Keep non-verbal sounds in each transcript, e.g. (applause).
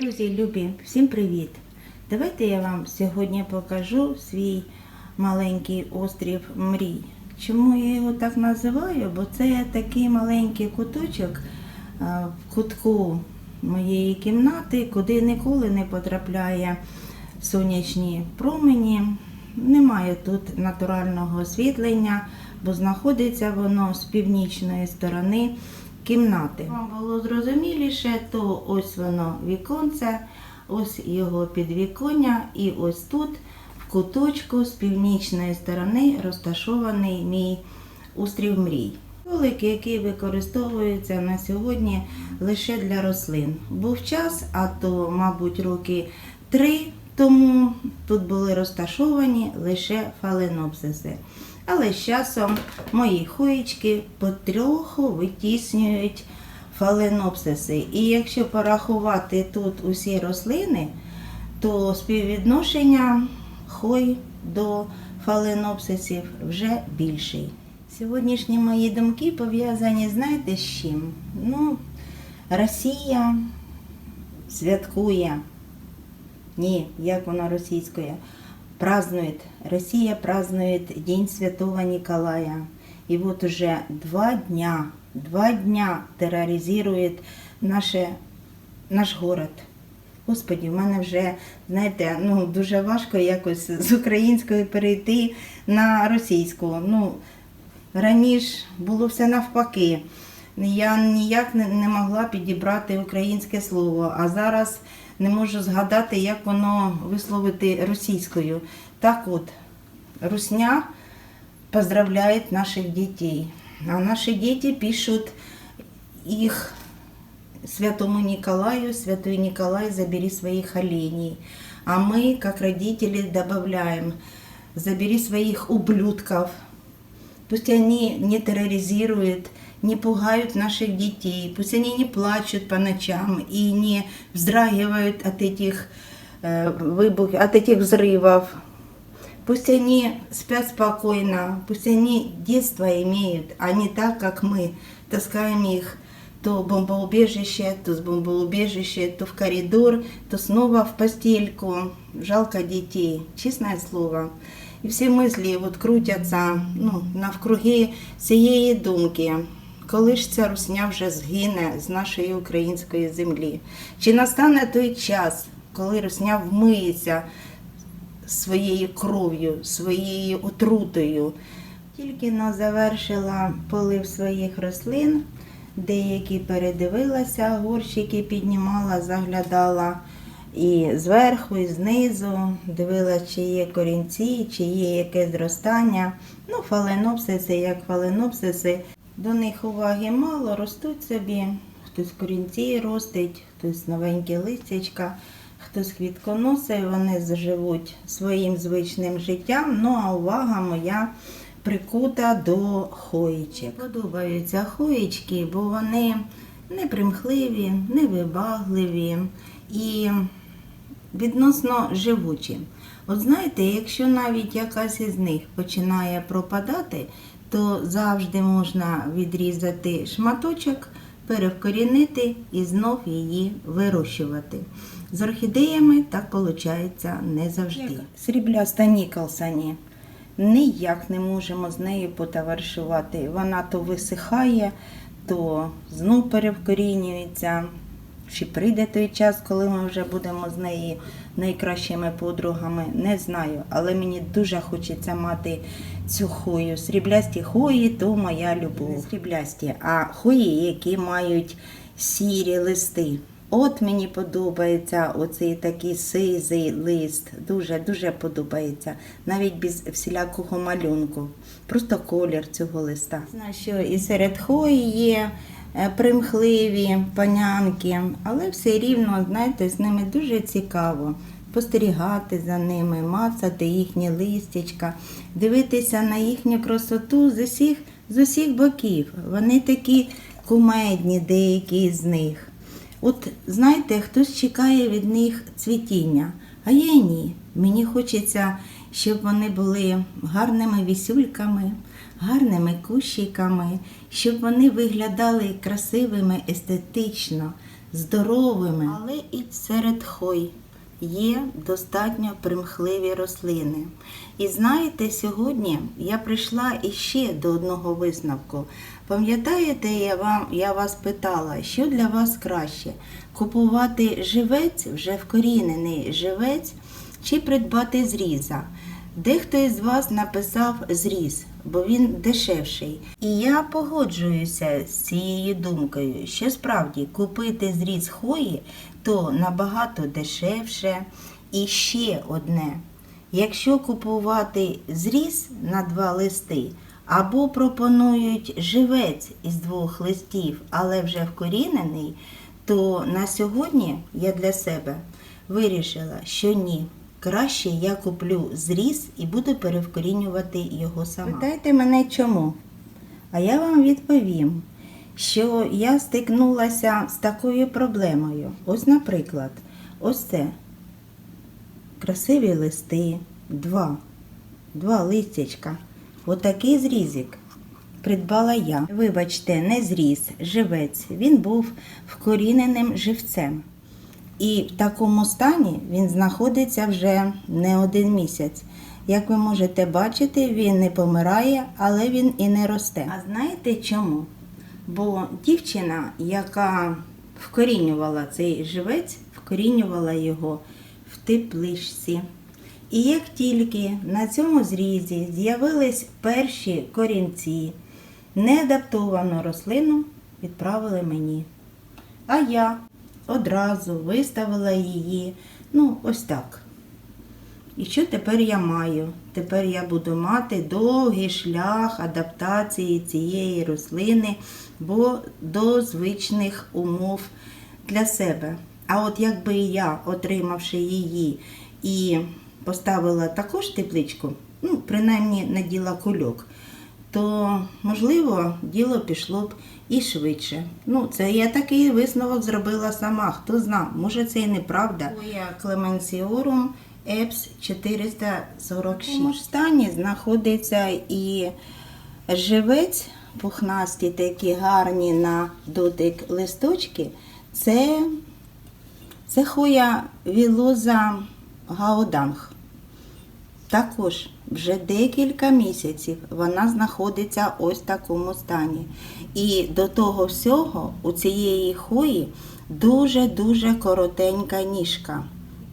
Друзі, любі, всім привіт! Давайте я вам сьогодні покажу свій маленький острів мрій. Чому я його так називаю? Бо це такий маленький куточок в кутку моєї кімнати, куди ніколи не потрапляє сонячні промені. Немає тут натурального освітлення, бо знаходиться воно з північної сторони кімнати. Вам було зрозуміліше, то ось воно віконце, ось його підвіконня, і ось тут, в куточку з північної сторони, розташований мій острів мрій. Столик, який використовується на сьогодні лише для рослин. Був час, а то, мабуть, роки три тому тут були розташовані лише фаленопсиси. Але з часом мої хоїчки потроху витіснюють фаленопсиси. І якщо порахувати тут усі рослини, то співвідношення хой до фаленопсисів вже більший. Сьогоднішні мої думки пов'язані, знаєте, з чим? Ну, Росія святкує. Ні, як вона російською? Празднует, Россия празднует День Святого Николая. И вот уже два дня, два дня терроризирует наше, наш город. Господі, в мене вже, знаєте, ну, дуже важко якось з української перейти на російську. Ну, раніше було все навпаки. Я ніяк не, не могла підібрати українське слово, а зараз не можу згадати, як воно висловити російською. Так от, Русня поздравляє наших дітей. А наші діти пишуть їх Святому Николаю, Святой Николай, забери своих оленей. А мы, как родители, добавляем, забери своих ублюдков. Пусть они не терроризируют, не пугают наших детей, пусть они не плачут по ночам и не вздрагивают от этих э, выбух, от этих взрывов. Пусть они спят спокойно, пусть они детство имеют, а не так, как мы таскаем их то в бомбоубежище, то с бомбоубежища, то в коридор, то снова в постельку. Жалко детей, честное слово. І всі мислі от крутяться ну, навкруги цієї думки. Коли ж ця русня вже згине з нашої української землі? Чи настане той час, коли русня вмиється своєю кров'ю, своєю отрутою? Тільки но завершила полив своїх рослин, деякі передивилася, горщики піднімала, заглядала і зверху, і знизу, дивилася, чи є корінці, чи є яке зростання. Ну, фаленопсиси, як фаленопсиси. До них уваги мало, ростуть собі. Хтось корінці ростить, хтось новенькі листячка, хтось квітконоси, вони заживуть своїм звичним життям. Ну а увага моя прикута до хоїчок. Подобаються хоїчки, бо вони непримхливі, невибагливі і відносно живучі. От знаєте, якщо навіть якась із них починає пропадати, то завжди можна відрізати шматочок, перевкорінити і знов її вирощувати. З орхідеями так виходить не завжди. Срібляста Ніколсоні. Ніяк не можемо з нею потоваришувати. Вона то висихає, то знов перевкорінюється. Чи прийде той час, коли ми вже будемо з нею найкращими подругами, не знаю. Але мені дуже хочеться мати цю хою. Сріблясті хої то моя любов. Сріблясті, а хої, які мають сірі листи. От мені подобається оцей такий сизий лист. Дуже-дуже подобається. Навіть без всілякого малюнку. Просто колір цього листа. Знаю, що і серед хої є е, примхливі панянки, але все рівно, знаєте, з ними дуже цікаво. Спостерігати за ними, мацати їхні листячка, дивитися на їхню красоту з усіх, з усіх боків. Вони такі кумедні, деякі з них. От знаєте, хтось чекає від них цвітіння, а я ні. Мені хочеться, щоб вони були гарними вісюльками, гарними кущиками, щоб вони виглядали красивими, естетично, здоровими. Але і серед хой є достатньо примхливі рослини. І знаєте, сьогодні я прийшла іще до одного висновку. Пам'ятаєте, я, вам, я вас питала, що для вас краще? Купувати живець, вже вкорінений живець, чи придбати зріза? Дехто із вас написав зріз, бо він дешевший. І я погоджуюся з цією думкою, що справді купити зріз хої то набагато дешевше. І ще одне. Якщо купувати зріз на два листи, або пропонують живець із двох листів, але вже вкорінений, то на сьогодні я для себе вирішила, що ні. Краще я куплю зріз і буду перевкорінювати його сама. Питайте мене чому? А я вам відповім, що я стикнулася з такою проблемою. Ось, наприклад, ось це красиві листи, два, два листячка. Отакий зрізик придбала я. Вибачте, не зріз, живець. Він був вкоріненим живцем. І в такому стані він знаходиться вже не один місяць. Як ви можете бачити, він не помирає, але він і не росте. А знаєте чому? Бо дівчина, яка вкорінювала цей живець, вкорінювала його в тепличці. І як тільки на цьому зрізі з'явились перші корінці, неадаптовану рослину відправили мені. А я одразу виставила її, ну, ось так. І що тепер я маю? Тепер я буду мати довгий шлях адаптації цієї рослини бо до звичних умов для себе. А от якби я, отримавши її і поставила також тепличку, ну, принаймні наділа кульок, то, можливо, діло пішло б і швидше. Ну, це я такий висновок зробила сама. Хто зна, може це і неправда. Клеменсіорум Епс 446. В цьому ж стані знаходиться і живець, пухнасті, такі гарні на дотик листочки. Це, це хоя вілоза гаоданг. Також вже декілька місяців вона знаходиться ось в такому стані. І до того всього у цієї хої дуже-дуже коротенька ніжка.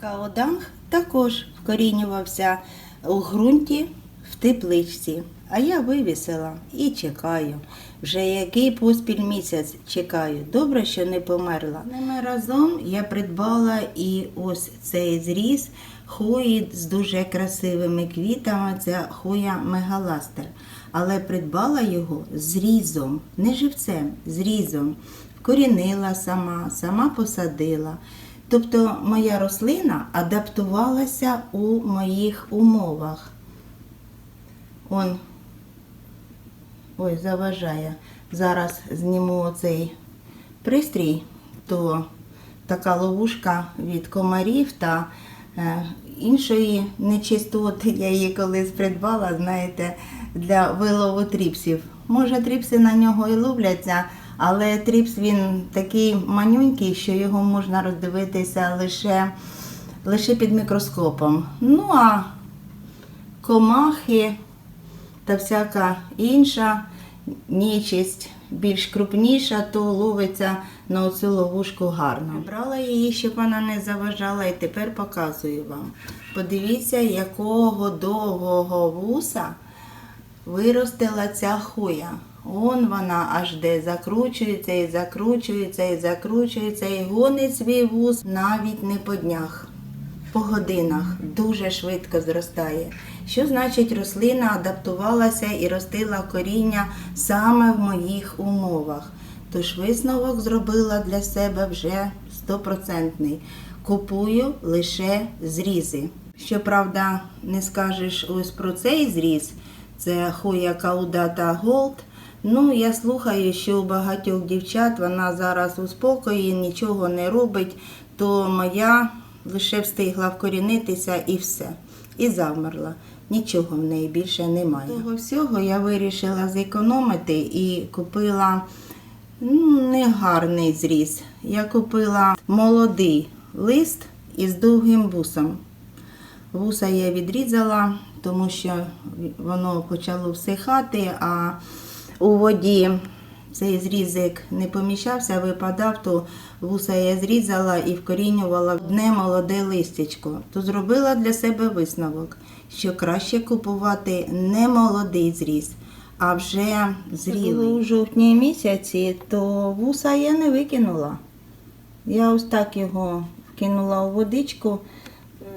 Каоданг також вкорінювався у ґрунті в тепличці. А я вивісила і чекаю. Вже який поспіль місяць чекаю. Добре, що не померла. Ними разом я придбала і ось цей зріз хої з дуже красивими квітами. Це хоя мегаластер. Але придбала його зрізом, не живцем, зрізом. Вкорінила сама, сама посадила. Тобто моя рослина адаптувалася у моїх умовах. Он, ой, заважає. Зараз зніму оцей пристрій, то така ловушка від комарів та іншої нечистоти. Я її колись придбала, знаєте, для вилову тріпсів. Може, тріпси на нього і ловляться, але тріпс він такий манюнький, що його можна роздивитися лише, лише під мікроскопом. Ну а комахи та всяка інша нечисть більш крупніша, то ловиться на оцю ловушку гарно. Брала її, щоб вона не заважала, і тепер показую вам. Подивіться, якого довгого вуса виростила ця хуя. Он вона аж де закручується і закручується, і закручується, і гонить свій вуз навіть не по днях по годинах дуже швидко зростає. Що значить рослина адаптувалася і ростила коріння саме в моїх умовах? Тож висновок зробила для себе вже стопроцентний. Купую лише зрізи. Щоправда, не скажеш ось про цей зріз, це хоя каудата голд. Ну, я слухаю, що у багатьох дівчат вона зараз у спокої, нічого не робить, то моя лише встигла вкорінитися і все. І завмерла. Нічого в неї більше немає. Того всього я вирішила зекономити і купила ну, не гарний зріз. Я купила молодий лист із довгим вусом. Вуса я відрізала, тому що воно почало всихати, а у воді цей зрізик не поміщався, випадав, то вуса я зрізала і вкорінювала в одне молоде листячко. То зробила для себе висновок, що краще купувати не молодий зріз, а вже зрілий. У жовтні місяці, то вуса я не викинула. Я ось так його вкинула у водичку.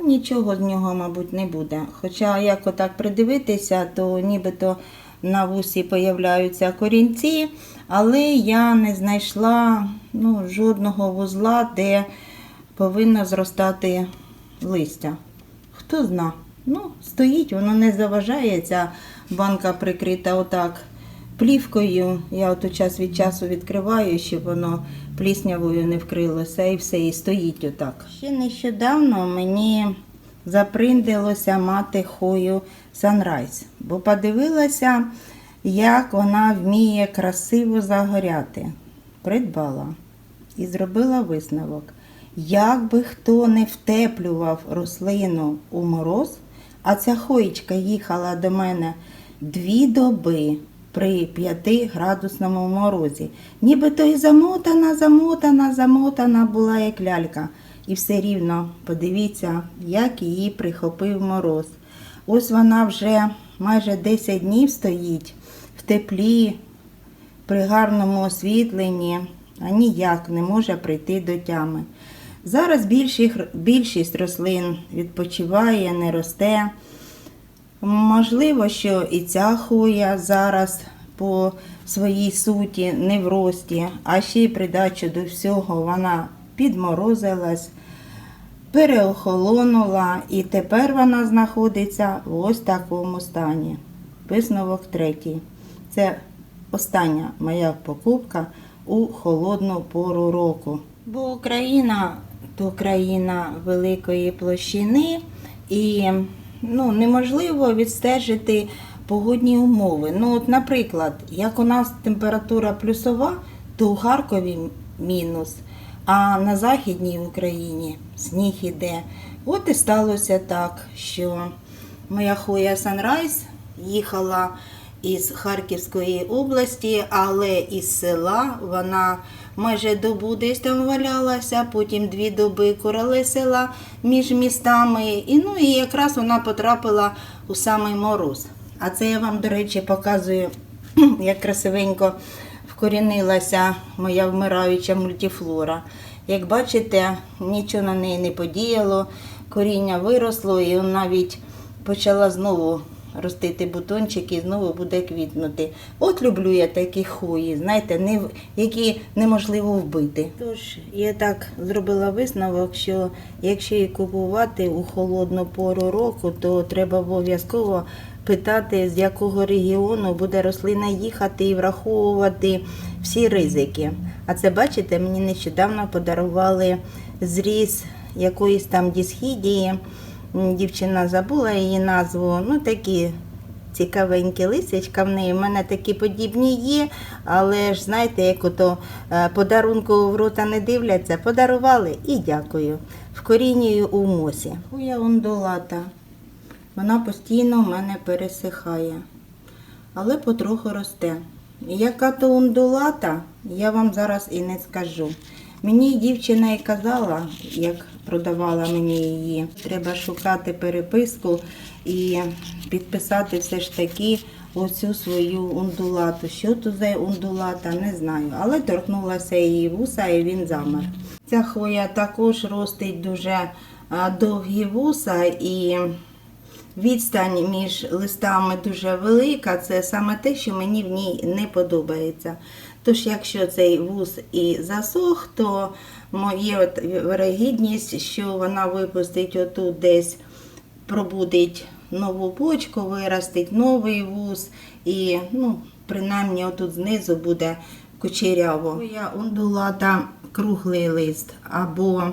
Нічого з нього, мабуть, не буде. Хоча, як отак придивитися, то нібито на вусі появляються корінці, але я не знайшла ну, жодного вузла, де повинно зростати листя. Хто зна? Ну, стоїть, воно не заважає, ця банка прикрита отак плівкою. Я от час від часу відкриваю, щоб воно пліснявою не вкрилося і все, і стоїть отак. Ще нещодавно мені заприндилося мати хою Sunrise, бо подивилася, як вона вміє красиво загоряти. Придбала і зробила висновок. Як би хто не втеплював рослину у мороз, а ця хоєчка їхала до мене дві доби при 5 градусному морозі. Нібито і замотана, замотана, замотана була як лялька. І все рівно подивіться, як її прихопив мороз. Ось вона вже майже 10 днів стоїть в теплі, при гарному освітленні, а ніяк не може прийти до тями. Зараз більшість, рослин відпочиває, не росте. Можливо, що і ця хуя зараз по своїй суті не в рості, а ще й придачу до всього вона підморозилась, переохолонула і тепер вона знаходиться в ось такому стані. Висновок третій. Це остання моя покупка у холодну пору року. Бо Україна то країна великої площини і ну, неможливо відстежити погодні умови. Ну, от, наприклад, як у нас температура плюсова, то у Харкові мінус, а на Західній Україні сніг іде. От і сталося так, що моя хоя Санрайз їхала із Харківської області, але із села вона майже добу десь там валялася, потім дві доби королесила між містами. І ну і якраз вона потрапила у самий мороз. А це я вам, до речі, показую, (clears throat) як красивенько вкорінилася моя вмираюча мультифлора. Як бачите, нічого на неї не подіяло, коріння виросло і навіть почала знову ростити бутончики і знову буде квітнути. От люблю я такі хої, знаєте, не, які неможливо вбити. Тож я так зробила висновок, що якщо її купувати у холодну пору року, то треба обов'язково питати, з якого регіону буде рослина їхати і враховувати всі ризики. А це, бачите, мені нещодавно подарували зріз якоїсь там дісхідії. Дівчина забула її назву. Ну, такі цікавенькі лисячка в неї. У мене такі подібні є, але ж знаєте, як ото е, подарунку в рота не дивляться, подарували і дякую. Вкорінюю у мосі. Хуя ондулата. Вона постійно в мене пересихає, але потроху росте. Яка то ондулата, я вам зараз і не скажу. Мені дівчина і казала, як продавала мені її, треба шукати переписку і підписати все ж таки оцю свою ондулату. Що то за ондулата, не знаю. Але торкнулася її вуса і він замер. Ця хвоя також ростить дуже довгі вуса і Відстань між листами дуже велика, це саме те, що мені в ній не подобається. Тож, якщо цей вуз і засох, то є от вирогідність, що вона випустить отут десь, пробудить нову почку, виростить новий вуз, і ну, принаймні отут знизу буде кучеряво. Я ондулата круглий лист або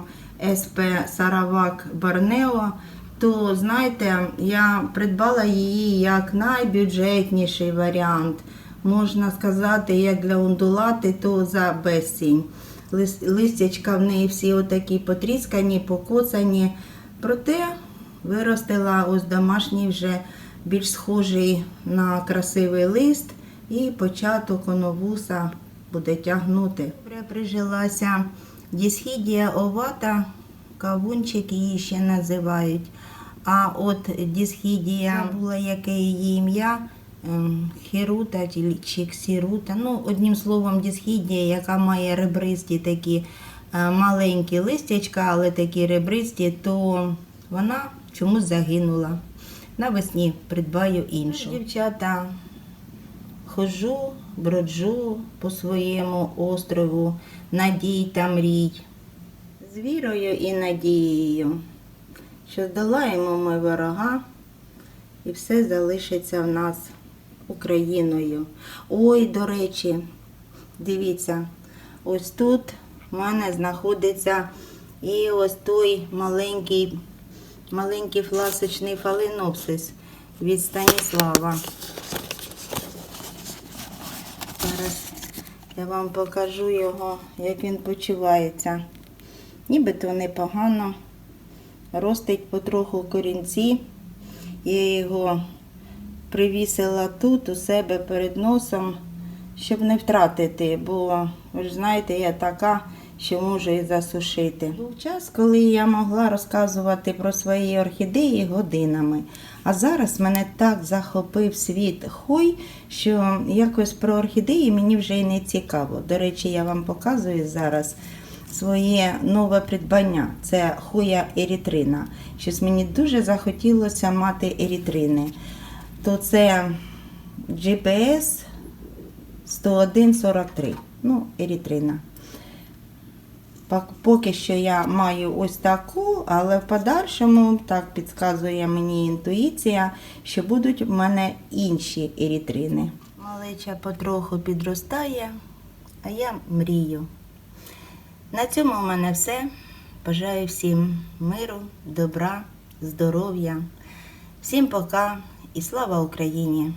СП Саравак Барнео то знаєте, я придбала її як найбюджетніший варіант. Можна сказати, як для ондулати, то за безцінь. Лис- Листячка в неї всі отакі потріскані, покоцані. Проте виростила ось домашній вже більш схожий на красивий лист, і початок оновуса буде тягнути. Прижилася дісхідія овата, кавунчик її ще називають. А от дісхідія була яке її ім'я. Ем, Хірута чи ксірута. Ну, одним словом, дісхідія, яка має ребристі такі е, маленькі листячка, але такі ребристі, то вона чомусь загинула. Навесні придбаю іншу. Дівчата, хожу, броджу по своєму острову надій та мрій. З вірою і надією, що здолаємо ми ворога, і все залишиться в нас Україною. Ой, до речі, дивіться, ось тут в мене знаходиться і ось той маленький, маленький фласочний фаленопсис від Станіслава. Зараз я вам покажу його, як він почувається. Нібито непогано. Ростить потроху корінці. Я його привісила тут у себе перед носом, щоб не втратити, бо ви ж знаєте, я така, що можу і засушити. Був час, коли я могла розказувати про свої орхідеї годинами. А зараз мене так захопив світ хой, що якось про орхідеї мені вже й не цікаво. До речі, я вам показую зараз своє нове придбання. Це хоя ерітрина. Щось мені дуже захотілося мати ерітрини. То це GPS 10143. Ну, ерітрина. Поки що я маю ось таку, але в подальшому, так підказує мені інтуїція, що будуть в мене інші ерітрини. Малеча потроху підростає, а я мрію. На цьому в мене все. Бажаю всім миру, добра, здоров'я. Всім пока і слава Україні!